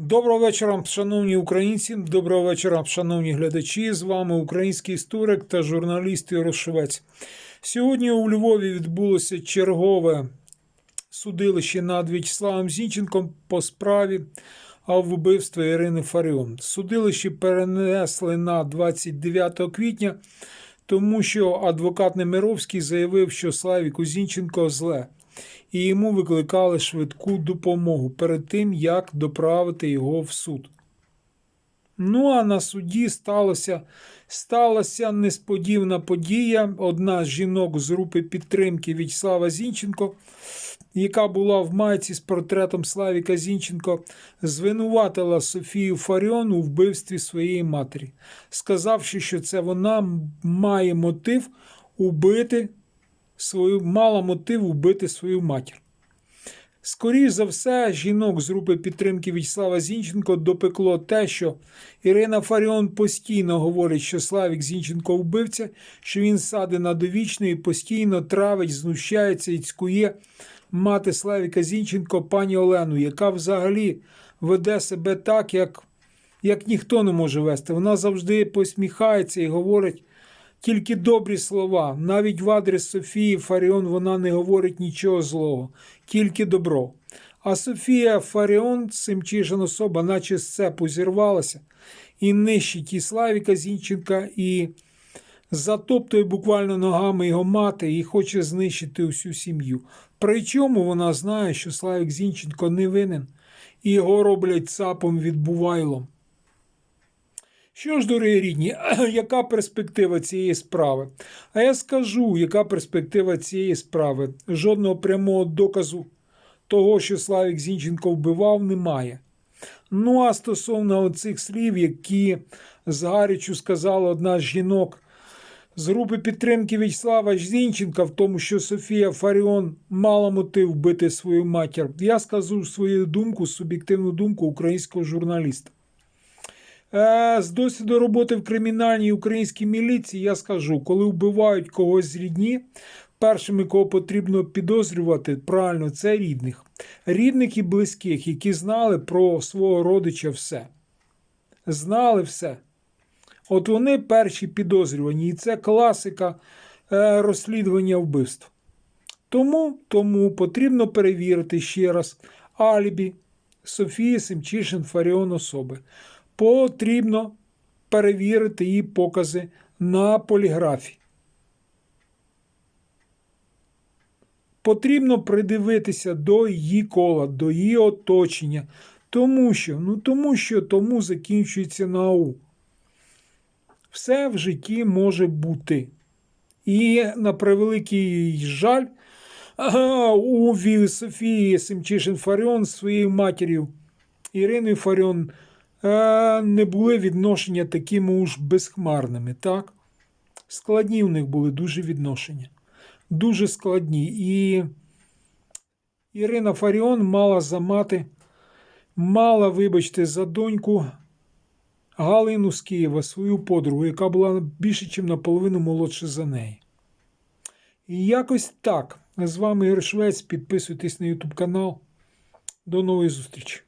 Доброго вечора, шановні українці. Доброго вечора, шановні глядачі. З вами український історик та журналіст Ярошевець. Сьогодні у Львові відбулося чергове судилище над В'ячеславом Зінченком по справі о вбивстві Ірини Фаріон. Судилище перенесли на 29 квітня, тому що адвокат Немировський заявив, що Славіку Зінченко зле і йому викликали швидку допомогу перед тим, як доправити його в суд. Ну, а на суді сталося, сталася несподівана подія. Одна з жінок з групи підтримки В'ячеслава Зінченко, яка була в майці з портретом Славіка Зінченко, звинуватила Софію Фаріон у вбивстві своєї матері, сказавши, що це вона має мотив убити свою, мала мотив вбити свою матір. Скоріше за все, жінок з групи підтримки В'ячеслава Зінченко допекло те, що Ірина Фаріон постійно говорить, що Славік Зінченко вбивця, що він сади на довічний і постійно травить, знущається і цькує мати Славіка Зінченко, пані Олену, яка взагалі веде себе так, як, як ніхто не може вести. Вона завжди посміхається і говорить тільки добрі слова. Навіть в адрес Софії Фаріон вона не говорить нічого злого, тільки добро. А Софія Фаріон, Семчишин особа, наче з цепу зірвалася і нищить і Славіка Зінченка, і затоптує буквально ногами його мати і хоче знищити усю сім'ю. Причому вона знає, що Славік Зінченко не винен, і його роблять цапом відбувайлом. Що ж, дорогі рідні, яка перспектива цієї справи? А я скажу, яка перспектива цієї справи. Жодного прямого доказу того, що Славік Зінченко вбивав, немає. Ну а стосовно оцих слів, які згарячу сказала одна з жінок з групи підтримки В'ячеслава Зінченка, в тому, що Софія Фаріон мала мотив вбити свою матір, я скажу свою думку, суб'єктивну думку українського журналіста. Е, З досвіду роботи в кримінальній українській міліції я скажу, коли вбивають когось з рідні, першими, кого потрібно підозрювати, правильно, це рідних. Рідних і близьких, які знали про свого родича все. Знали все. От вони перші підозрювані, і це класика е, розслідування вбивств. Тому, тому потрібно перевірити ще раз алібі Софії Семчишин Фаріон особи потрібно перевірити її покази на поліграфі. Потрібно придивитися до її кола, до її оточення, тому що, ну тому що тому закінчується нау. Все в житті може бути. І на превеликий жаль, у Софії Семчишин Фаріон своєю матір'ю Іриною Фаріон не були відношення такими уж безхмарними, так? Складні у них були дуже відношення. Дуже складні. І Ірина Фаріон мала за мати, мала, вибачте, за доньку Галину з Києва, свою подругу, яка була більше, ніж наполовину молодша за неї. І якось так. З вами Ігор Швець. Підписуйтесь на YouTube канал. До нової зустрічі.